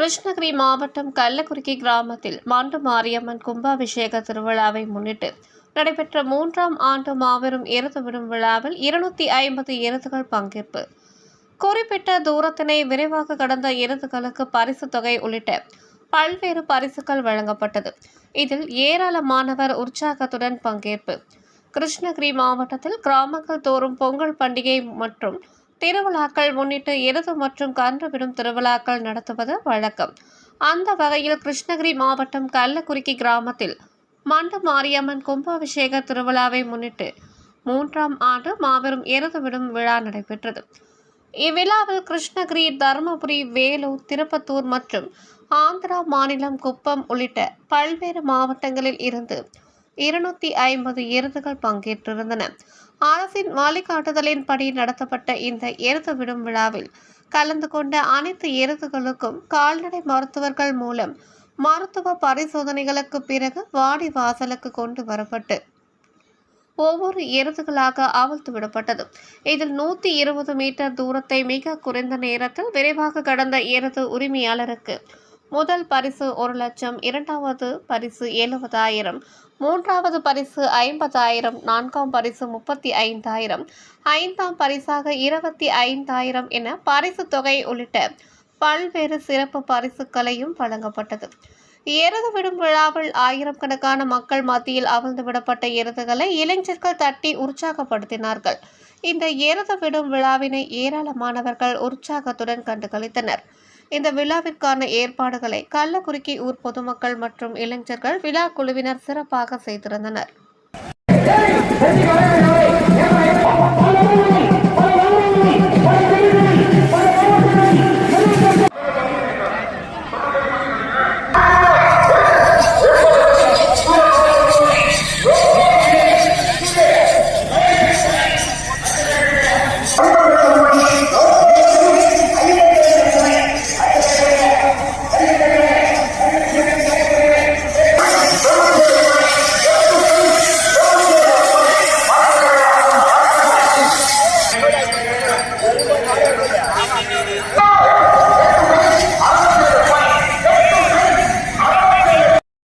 கிருஷ்ணகிரி மாவட்டம் கள்ளக்குறிக்கி கிராமத்தில் மாண்டு மாரியம்மன் கும்பாபிஷேக திருவிழாவை முன்னிட்டு நடைபெற்ற மூன்றாம் ஆண்டு மாபெரும் எருது விடும் விழாவில் இருநூத்தி ஐம்பது எருதுகள் பங்கேற்பு. குறிப்பிட்ட தூரத்தினை விரைவாக கடந்த எருதுகளுக்கு பரிசு தொகை உள்ளிட்ட பல்வேறு பரிசுகள் வழங்கப்பட்டது. இதில் ஏராளமானவர் உற்சாகத்துடன் பங்கேற்பு. கிருஷ்ணகிரி மாவட்டத்தில் கிராமங்கள் தோறும் பொங்கல் பண்டிகை மற்றும் திருவிழாக்கள் முன்னிட்டு எருது மற்றும் கன்று விடும் திருவிழாக்கள் நடத்துவது வழக்கம். அந்த வகையில் கிருஷ்ணகிரி மாவட்டம் கள்ளக்குறிக்கி கிராமத்தில் மண்டு மாரியம்மன் கும்பாபிஷேக திருவிழாவை முன்னிட்டு மூன்றாம் ஆண்டு மாபெரும் எருது விடும் விழா நடைபெற்றது. இவ்விழாவில் கிருஷ்ணகிரி தருமபுரி வேலூர் திருப்பத்தூர் மற்றும் ஆந்திரா மாநிலம் குப்பம் உள்ளிட்ட பல்வேறு மாவட்டங்களில் இருந்து இருநூத்தி ஐம்பது எருதுகள் பங்கேற்றிருந்தன. அரசின் வழிகாட்டுதலின்படி நடத்தப்பட்ட இந்த எருது விடும் விழாவில் கலந்து கொண்ட அனைத்து எருதுகளுக்கும் கால்நடை மருத்துவர்கள் மூலம் மருத்துவ பரிசோதனைகளுக்கு பிறகு வாடி வாசலுக்கு கொண்டு வரப்பட்டு ஒவ்வொரு எருதுகளாக அவிழ்த்து விடப்பட்டது. இதில் நூற்றி இருபது மீட்டர் தூரத்தை மிக குறைந்த நேரத்தில் விரைவாக கடந்த எருது உரிமையாளருக்கு முதல் பரிசு ஒரு லட்சம் இரண்டாவது பரிசு எழுபதாயிரம் மூன்றாவது பரிசு ஐம்பதாயிரம் நான்காம் பரிசு முப்பத்தி ஐந்தாயிரம் ஐந்தாம் பரிசாக இருபத்தி ஐந்தாயிரம் என பரிசு தொகை உள்ளிட்ட பல்வேறு சிறப்பு பரிசுகளையும் வழங்கப்பட்டது. எருது விடும் விழாவில் ஆயிரம் கணக்கான மக்கள் மத்தியில் அவிழ்ந்து விடப்பட்ட எருதுகளை இளைஞர்கள் தட்டி உற்சாகப்படுத்தினார்கள். இந்த எருது விடும் விழாவினை ஏராளமானவர்கள் உற்சாகத்துடன் கண்டுகளித்தனர். இந்த விழாவிற்கான ஏற்பாடுகளை கள்ளக்குறிச்சி ஊர் பொதுமக்கள் மற்றும் இளைஞர்கள் விழா குழுவினர் சிறப்பாக செய்திருந்தனர்.